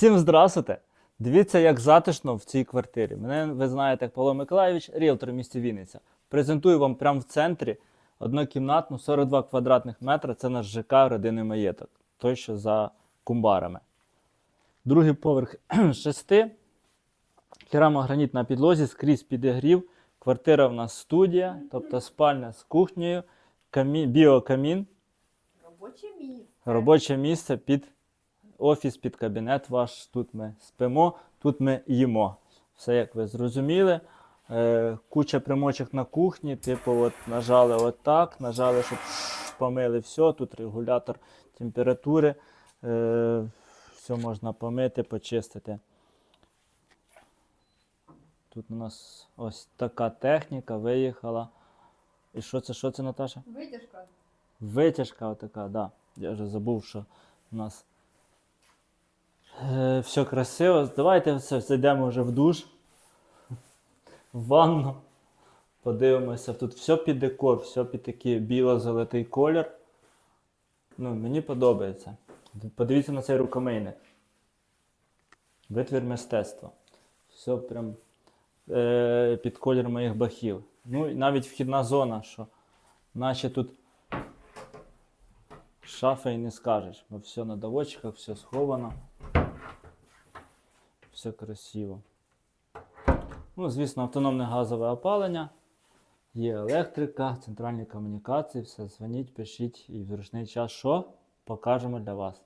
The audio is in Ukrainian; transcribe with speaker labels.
Speaker 1: Всім здравствуйте! Дивіться, як затишно в цій квартирі. Мене ви знаєте як Павло Миколаївич, ріелтор в місті Вінниця. Презентую вам прямо в центрі однокімнатну 42 квадратних метра. Це наш ЖК родинний маєток, той, що за кумбарами. Другий поверх шести. Керамограніт на підлозі, скрізь підігрів. Квартира в нас студія, тобто спальня з кухнею, камі... біокамін,
Speaker 2: Робоче місце.
Speaker 1: робоче місце під офіс, під кабінет ваш. Тут ми спимо, тут ми їмо. Все як ви зрозуміли. Е, куча примочок на кухні, типу, от нажали отак, нажали, щоб помили все. Тут регулятор температури. Е, все можна помити, почистити. Тут у нас ось така техніка виїхала. І що це, що це, Наташа?
Speaker 2: Витяжка.
Speaker 1: Витяжка отака, да. Я вже забув, що у нас все красиво. Давайте все, зайдемо вже в душ, в ванну. Подивимося. Тут все під декор, все під такий біло-золотий колір. Ну, мені подобається. Подивіться на цей рукомийник. Витвір мистецтва. Все прям е, під колір моїх бахів. Ну і навіть вхідна зона, що наче тут шафа і не скажеш, бо все на доводчиках, все сховано. Все красиво. Ну, звісно, автономне газове опалення. Є електрика, центральні комунікації, все дзвоніть, пишіть і в зручний час що покажемо для вас.